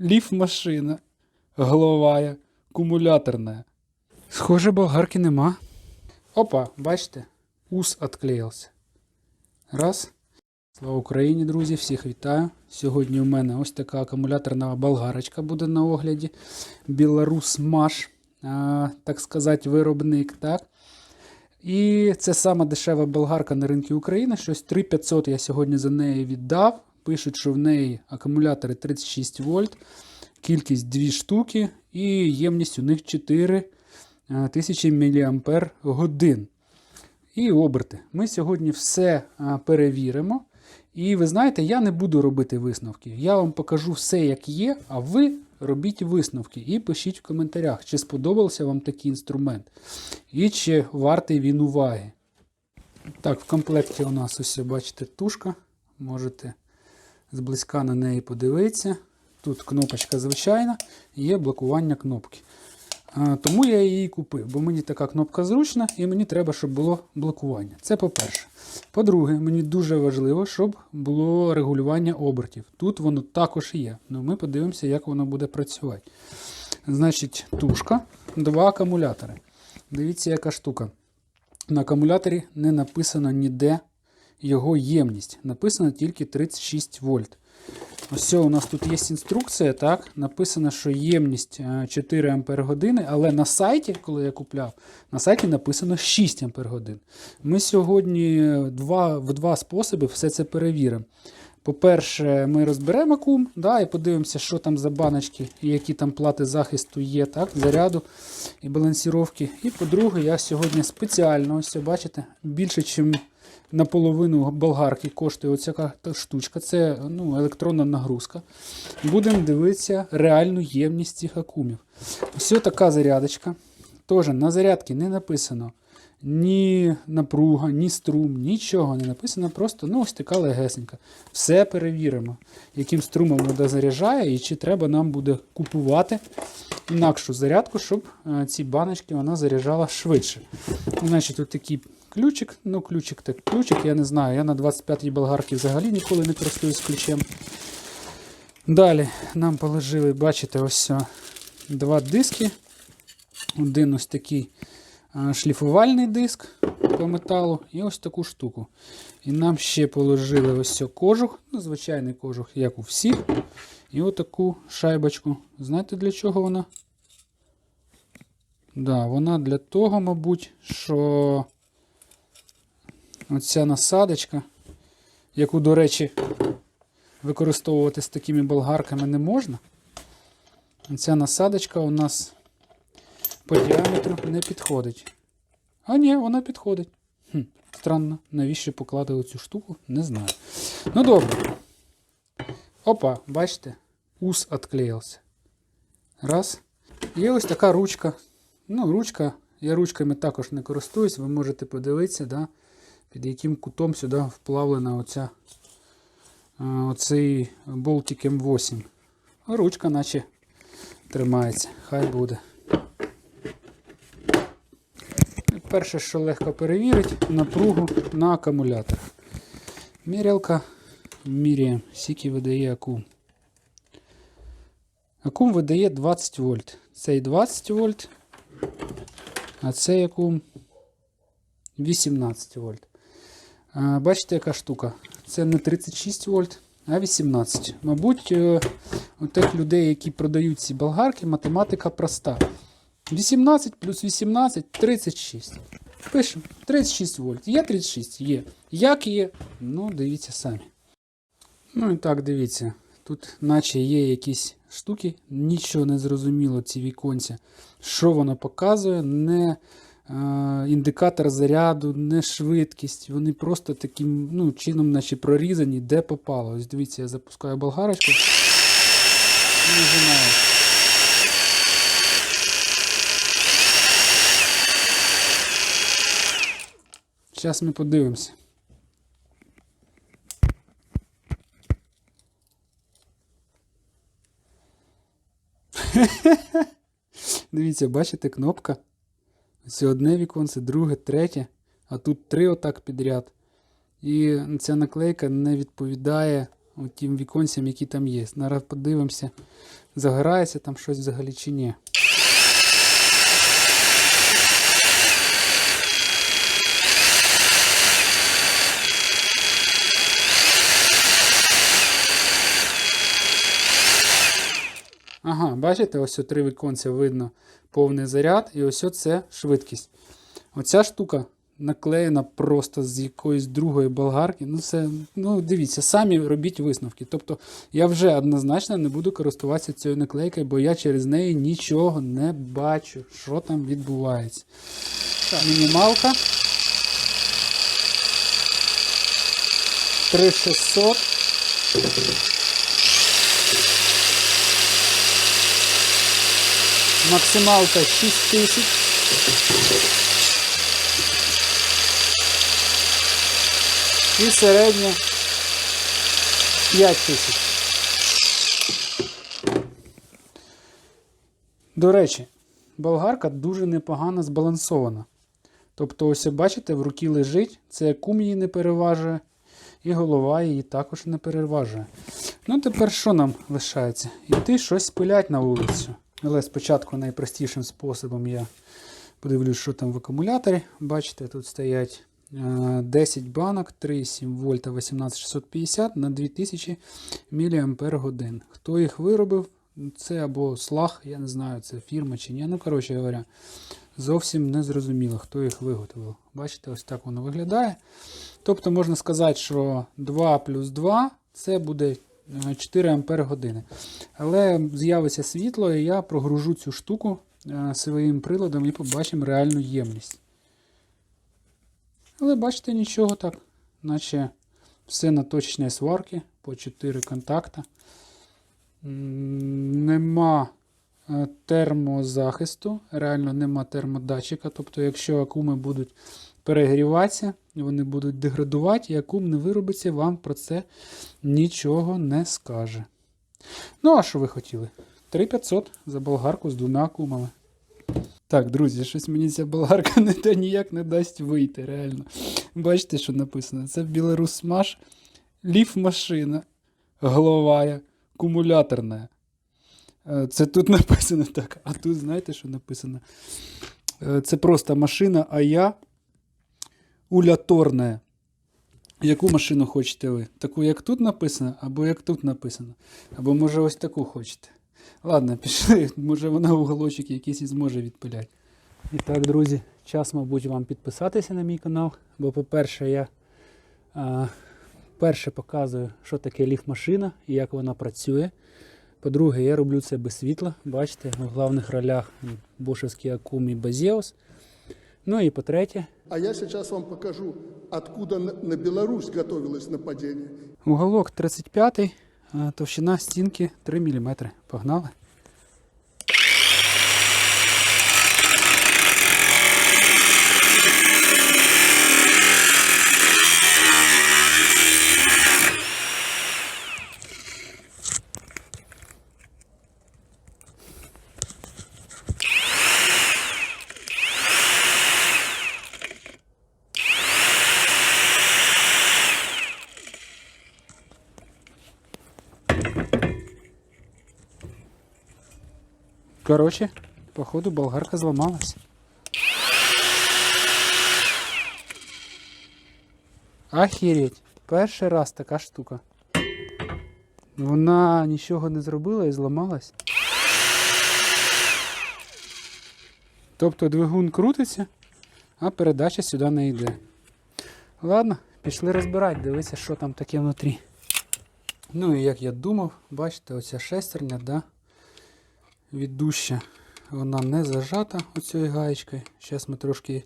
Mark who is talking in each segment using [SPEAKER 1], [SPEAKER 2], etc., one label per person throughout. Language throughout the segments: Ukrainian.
[SPEAKER 1] ліф-машина. Головая, кумуляторна. Схоже, болгарки нема. Опа, бачите, ус отклеївся. Раз. Слава Україні, друзі! Всіх вітаю. Сьогодні у мене ось така акумуляторна болгарочка буде на огляді. Білорус Маш, так сказати, виробник. так. І це сама дешева болгарка на ринку України. Щось 3500 я сьогодні за неї віддав. Пишуть, що в неї акумулятори 36 вольт, кількість 2 штуки і ємність у них 4000 мАч. І оберти. Ми сьогодні все перевіримо. І ви знаєте, я не буду робити висновки. Я вам покажу все, як є, а ви робіть висновки і пишіть в коментарях, чи сподобався вам такий інструмент, і чи вартий він уваги. Так, в комплекті у нас ось, бачите, тушка. Можете зблизька на неї подивитися. Тут кнопочка звичайна, є блокування кнопки. Тому я її купив, бо мені така кнопка зручна і мені треба, щоб було блокування. Це по-перше. По-друге, мені дуже важливо, щоб було регулювання обертів. Тут воно також є. Ну, ми подивимося, як воно буде працювати. Значить, тушка, два акумулятори. Дивіться, яка штука. На акумуляторі не написано ніде його ємність. Написано тільки 36 вольт. Ось у нас тут є інструкція, так? Написано, що ємність е, 4 Ампер години, але на сайті, коли я купляв, на сайті написано 6 Ампер годин. Ми сьогодні два, в два способи все це перевіримо. По-перше, ми розберемо кум да, і подивимося, що там за баночки і які там плати захисту є, так, заряду і балансіровки. І по-друге, я сьогодні спеціально, ось бачите, більше, ніж наполовину болгарки коштує оця штучка. Це ну, електронна нагрузка. Будемо дивитися реальну ємність цих акумів. Ось така зарядочка. Теж на зарядці не написано ні напруга, ні струм, нічого не написано. Просто ну, ось така легесенька. Все перевіримо, яким струмом вода заряджає і чи треба нам буде купувати інакшу зарядку, щоб е, ці баночки вона заряджала швидше. Значить, от такий ключик. Ну, ключик так ключик, я не знаю. Я на 25-й болгарці взагалі ніколи не користуюсь ключем. Далі нам положили, бачите, ось о, два диски. Один ось такий а, шліфувальний диск по металу і ось таку штуку. І нам ще положили ось кожух, ну, звичайний кожух, як у всіх. І отаку шайбочку. Знаєте для чого вона? Да, вона для того, мабуть, що оця насадочка, яку, до речі, використовувати з такими болгарками не можна. Ця насадочка у нас по діаметру не підходить. А ні, вона підходить. Хм, Странно, навіщо покладали цю штуку, не знаю. Ну добре. Опа, бачите, ус відклеївся. Раз. Є ось така ручка. Ну, ручка. Я ручками також не користуюсь, ви можете подивитися, да, під яким кутом сюди вплавлена оця, оцей болтик М8. А ручка наче тримається. Хай буде. Перше, що легко перевірити, напругу на акумулятор. Мірялка міряємо, скільки видає акум. Акум видає 20 вольт. Цей 20 вольт, а цей акум 18 вольт. Бачите, яка штука? Це не 36 вольт, а 18. Мабуть, е, у тих людей, які продають ці болгарки, математика проста. 18 плюс 18 36. Пишемо 36 вольт. Є 36? Є. Як є? Ну, дивіться самі. Ну і так, дивіться. Тут наче є якісь штуки, нічого не зрозуміло ці віконця. Що воно показує, не е, індикатор заряду, не швидкість. Вони просто таким ну, чином наче прорізані, де попало. Ось дивіться, я запускаю болгарочку. І нажимаю. Зараз ми подивимося. Дивіться, бачите, кнопка. Ось одне віконце, друге, третє, а тут три отак підряд. І ця наклейка не відповідає тим віконцям, які там є. Зараз подивимося. загорається там щось взагалі чи ні. Ага, бачите, ось три віконця видно повний заряд, і ось це швидкість. Оця штука наклеєна просто з якоїсь другої болгарки. Ну, це, ну дивіться, самі робіть висновки. Тобто я вже однозначно не буду користуватися цією наклейкою, бо я через неї нічого не бачу, що там відбувається. Так, мінімалка. 3600. Максималка 6000. І середня 5000. До речі, болгарка дуже непогано збалансована. Тобто, ось бачите, в руки лежить, це кум її не переважує, і голова її також не переважує. Ну, тепер що нам лишається? Іти щось пилять на вулицю. Але спочатку найпростішим способом я подивлюсь, що там в акумуляторі. Бачите, тут стоять е, 10 банок, 3,7 вольта 18650 на 2000 мАч. Хто їх виробив? Це або слаг, я не знаю, це фірма чи ні. Ну, коротше говоря, зовсім не зрозуміло, хто їх виготовив. Бачите, ось так воно виглядає. Тобто можна сказати, що 2 плюс 2 це буде е, 4 ампер години. Але з'явиться світло, і я прогружу цю штуку е, своїм приладом і побачимо реальну ємність. Але бачите, нічого так, наче все на точній сварки по 4 контакта. Нема е, термозахисту, реально нема термодатчика. Тобто, якщо акуми будуть перегріватися, вони будуть деградувати, і акум не виробиться, вам про це нічого не скаже. Ну, а що ви хотіли? 3500 за болгарку з двома акумами. Так, друзі, щось мені ця болгарка не та ніяк не дасть вийти, реально. Бачите, що написано? Це Білорус Смаш, ліф машина, головая, кумуляторна. Е, Це тут написано так, а тут знаєте, що написано? Е, Це просто машина, а я уляторна. Яку машину хочете ви? Таку, як тут написано, або як тут написано. Або може ось таку хочете. Ладно, пішли, може вона уголочок якийсь і зможе відпиляти. І так, друзі, час, мабуть, вам підписатися на мій канал. Бо, по-перше, я а, перше показую, що таке ліф-машина і як вона працює. По-друге, я роблю це без світла. Бачите, в головних ролях Бошевський Акум і Базеус. Ну і по-третє,
[SPEAKER 2] А я зараз вам покажу, откуда на Білорусь готовилось нападение.
[SPEAKER 1] Уголок 35, а товщина стінки 3 мм. Погнали. Короче, походу болгарка зламалась. Охереть. Перший раз така штука. Вона нічого не зробила і зламалась. Тобто двигун крутиться, а передача сюди не йде. Ладно, пішли розбирати, дивитися, що там таке внутрі. Ну і як я думав, бачите, оця шестерня, да? Віддуща, вона не зажата оцією гаєчкою. Зараз ми трошки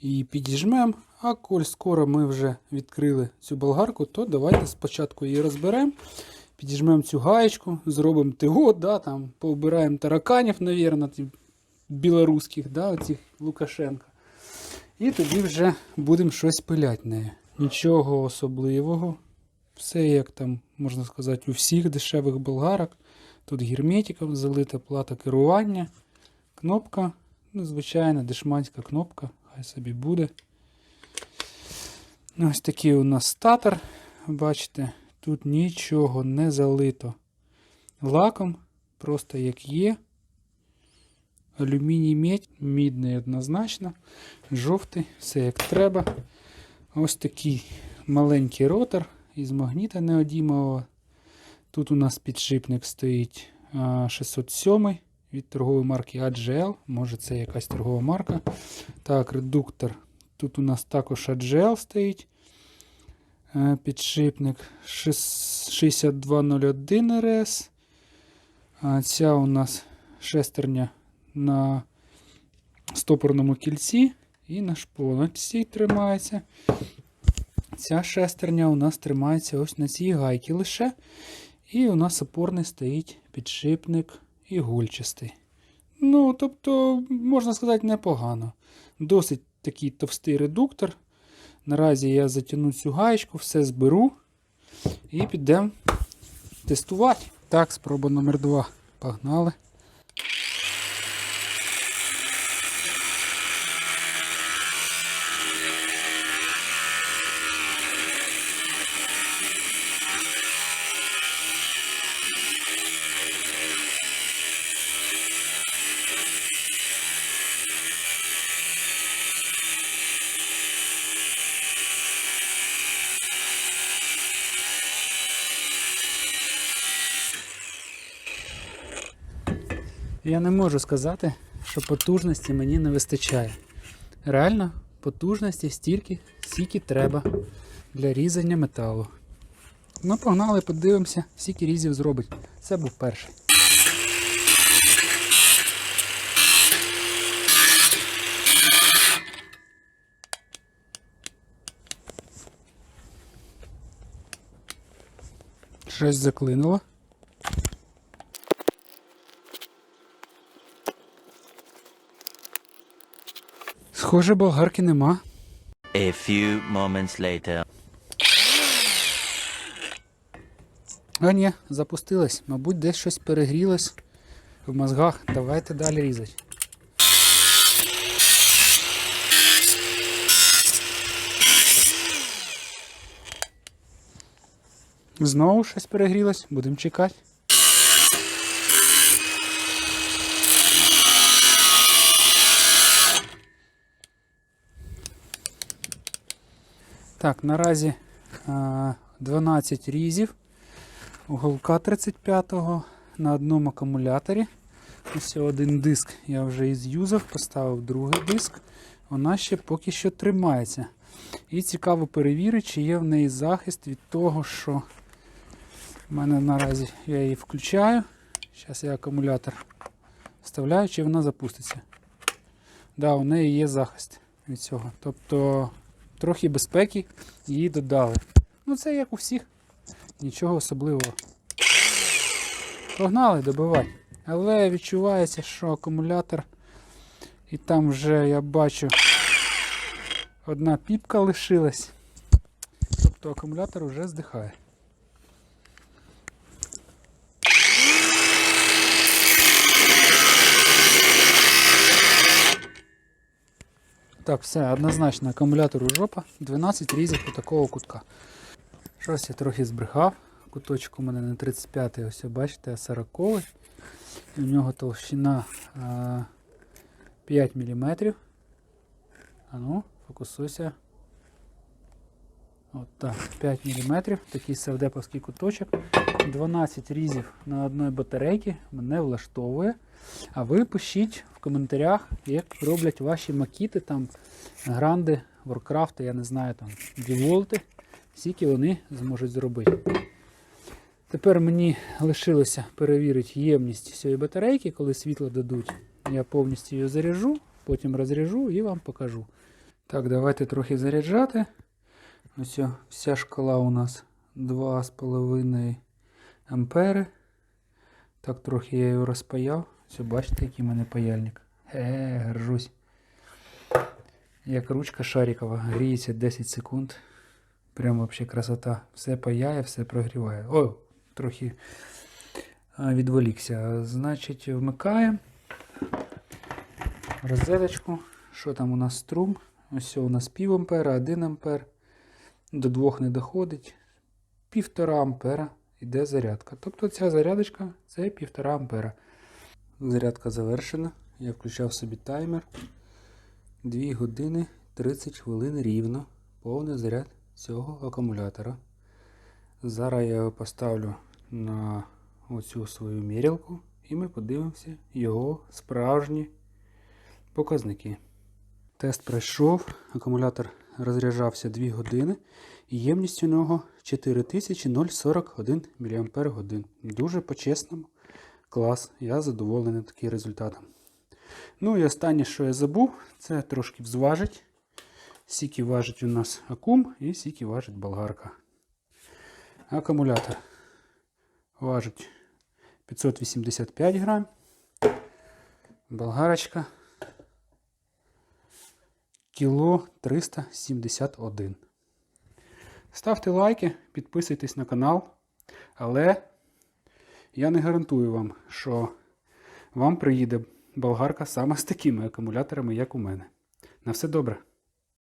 [SPEAKER 1] її підіжмемо. А коль скоро ми вже відкрили цю болгарку, то давайте спочатку її розберемо. Підіжмемо цю гаєчку, зробимо ТО, да, там, поубираємо тараканів, мабуть, білоруських, да, оцих Лукашенка. І тоді вже будемо щось пиляти нею. Нічого особливого. Все як там, можна сказати, у всіх дешевих болгарок. Тут герметиком залита плата керування. Кнопка, ну, звичайна дешманська кнопка, хай собі буде. Ну, Ось такий у нас статор. Бачите, тут нічого не залито лаком. просто як є. Алюміній медь, мідний однозначно, жовтий, все як треба. Ось такий маленький ротор із магніта неодімового. Тут у нас підшипник стоїть а, 607 від торгової марки AGL. Може це якась торгова марка. Так, редуктор. Тут у нас також AGL стоїть. Е, Підшипник 6201 RS. Ця у нас шестерня на стопорному кільці і на шпоночці тримається. Ця шестерня у нас тримається ось на цій гайці лише. І у нас опорний стоїть підшипник ігольчастий. Ну, тобто, можна сказати, непогано. Досить такий товстий редуктор. Наразі я затягну цю гаєчку, все зберу і підемо тестувати. Так, спроба номер 2. Погнали. Я не можу сказати, що потужності мені не вистачає. Реально, потужності стільки, скільки треба для різання металу. Ну, погнали, подивимося, скільки різів зробить. Це був перший. Щось заклинуло. Схоже, болгарки нема.
[SPEAKER 3] A few moments later.
[SPEAKER 1] А ні, запустилась. Мабуть, десь щось перегрілось в мозгах. Давайте далі різати. Знову щось перегрілось, будемо чекати. Так, наразі 12 різів. Уголка 35-го на одному акумуляторі. Ось один диск я вже з'юзав, поставив другий диск. Вона ще поки що тримається. І цікаво перевірити, чи є в неї захист від того, що в мене наразі я її включаю. Зараз я акумулятор вставляю, чи вона запуститься. Да, у неї є захист від цього. Тобто трохи безпеки її додали. Ну це як у всіх. Нічого особливого. Погнали добивати. Але відчувається, що акумулятор. І там вже я бачу одна піпка лишилась. Тобто акумулятор вже здихає. Так, все, однозначно акумулятору жопа. 12 різів у такого кутка. Щось я трохи збрехав. Куточок у мене не 35 ось бачите, а 40 І У нього толщина а, 5 мм. А ну, фокусуйся. От так, 5 мм. Такий севдеповський куточок. 12 різів на одній батарейці мене влаштовує. А ви пишіть в коментарях, як роблять ваші макіти, там гранди, Warcraft, я не знаю, там Діволти, скільки вони зможуть зробити. Тепер мені лишилося перевірити ємність цієї батарейки, коли світло дадуть. Я повністю її заряжу, потім розряжу і вам покажу. Так, давайте трохи заряджати. Ось вся шкала у нас 2,5 ампери. Так, трохи я його розпаяв. Все, бачите, який в мене паяльник. Е, горжусь. Як ручка шарикова, гріється 10 секунд. Прям вообще красота. Все паяє, все прогріває. О, трохи відволікся. Значить, вмикаємо розеточку. Що там у нас струм? Ось у нас пів ампера, 1 ампер. До 2 не доходить. Півтора ампера йде зарядка. Тобто ця зарядочка це 1,5 ампера. Зарядка завершена. Я включав собі таймер. 2 години 30 хвилин рівно. Повний заряд цього акумулятора. Зараз я його поставлю на оцю свою мірялку і ми подивимося його справжні показники. Тест пройшов, акумулятор розряджався 2 години і ємність у нього 4041 мАч. Дуже по-чесному. Клас, я задоволений таким результатом. Ну і останнє, що я забув, це трошки взважить. Скільки важить у нас акум і скільки важить болгарка. Акумулятор важить 585 грам. Болгарочка кіло 371. Ставте лайки, підписуйтесь на канал. Але я не гарантую вам, що вам приїде болгарка саме з такими акумуляторами, як у мене. На все добре.